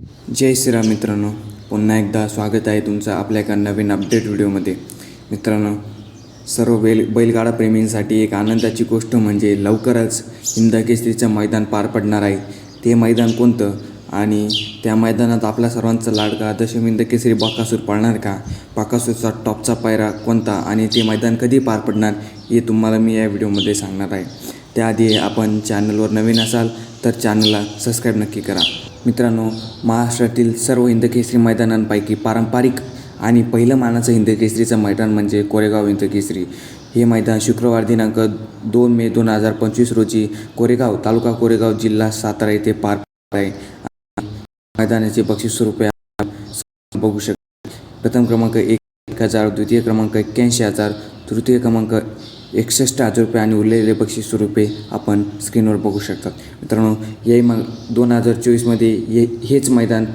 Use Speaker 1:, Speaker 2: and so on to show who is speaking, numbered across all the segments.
Speaker 1: जय श्रीराम मित्रांनो. पुन्हा एकदा स्वागत आहे तुमचं आपल्या एका नवीन अपडेट व्हिडिओमध्ये. मित्रांनो सर्व बैल बैलगाडा प्रेमींसाठी एक आनंदाची गोष्ट म्हणजे लवकरच हिंदकेसरीचं मैदान पार पडणार आहे. ते मैदान कोणतं? आणि त्या मैदानात आपल्या सर्वांचा लाडका दशम हिंद केसरी बाकासूर पळणार का? बाकासूरचा टॉपचा पायरा कोणता आणि ते मैदान कधी पार पडणार हे तुम्हाला मी या व्हिडिओमध्ये सांगणार आहे. त्याआधी आपण चॅनलवर नवीन असाल तर चॅनलला सबस्क्राईब नक्की करा. मित्रांनो महाराष्ट्रातील सर्व हिंदकेसरी मैदानांपैकी पारंपरिक आणि पहिलं मानाचं हिंदकेसरीचं मैदान म्हणजे कोरेगाव हिंदकेसरी. हे मैदान शुक्रवार दिनांक दोन मे दोन हजार पंचवीस रोजी कोरेगाव तालुका कोरेगाव जिल्हा सातारा येथे पार आहे. मैदानाचे बक्षीस स्वरूपे बघू शकता. प्रथम क्रमांक एक हजार द्वितीय क्रमांक एक्क्याऐंशी हजार तृतीय क्रमांक एकसष्ट हजार रुपये आणि उरलेले बक्षीस स्वरूपे आपण स्क्रीनवर बघू शकतात. मित्रांनो याही मग दोन हजार चोवीसमध्ये हे हेच मैदान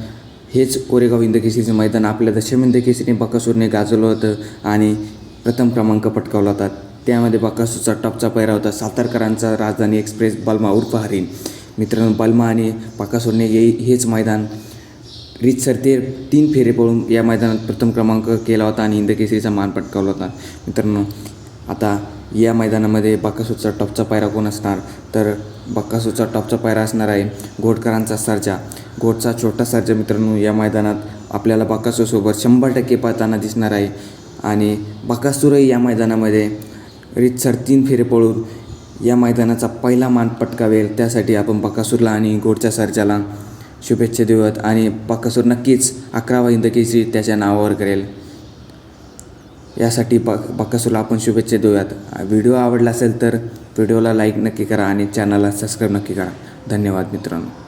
Speaker 1: हेच कोरेगाव हिंदकेसरीचं मैदान आपल्या दशम हिंदकेसरीने बकासूरने गाजवलं होतं आणि प्रथम क्रमांक पटकावला होता. त्यामध्ये बकासूरचा टॉपचा पैरा होता सातारकरांचा राजधानी एक्सप्रेस बल्मा उर्फ हरीण. मित्रांनो बल्मा आणि बकासूरने हे हेच मैदान रीतसर ते तीन फेरे पळून या मैदानात प्रथम क्रमांक केला होता आणि हिंदकेसरीचा मान पटकावला होता. मित्रांनो आता या मैदानामध्ये बाकासूरचा टॉपचा पायरा कोण असणार? तर बक्कासूरचा टॉपचा पायरा असणार आहे घोटकरांचा सर्जा. घोटचा छोटा सर्जा मित्रांनो या मैदानात आपल्याला बाकासूरसोबत शंभर टक्के पाहताना दिसणार आहे. आणि बाकासूरही या मैदानामध्ये रितसर तीन फेरे पळून या मैदानाचा पहिला मान पटकावेल. त्यासाठी आपण बाकासूरला आणि घोटच्या सर्जाला शुभेच्छा देऊयात. आणि बाकासूर नक्कीच अकरावा हिंदकेसरी त्याच्या नावावर करेल. यासाठी ब बकासूरला आपण शुभेच्छा देऊयात. व्हिडिओ आवडला असेल तर व्हिडिओला लाईक नक्की करा आणि चॅनलला सबस्क्राईब नक्की करा. धन्यवाद मित्रांनो.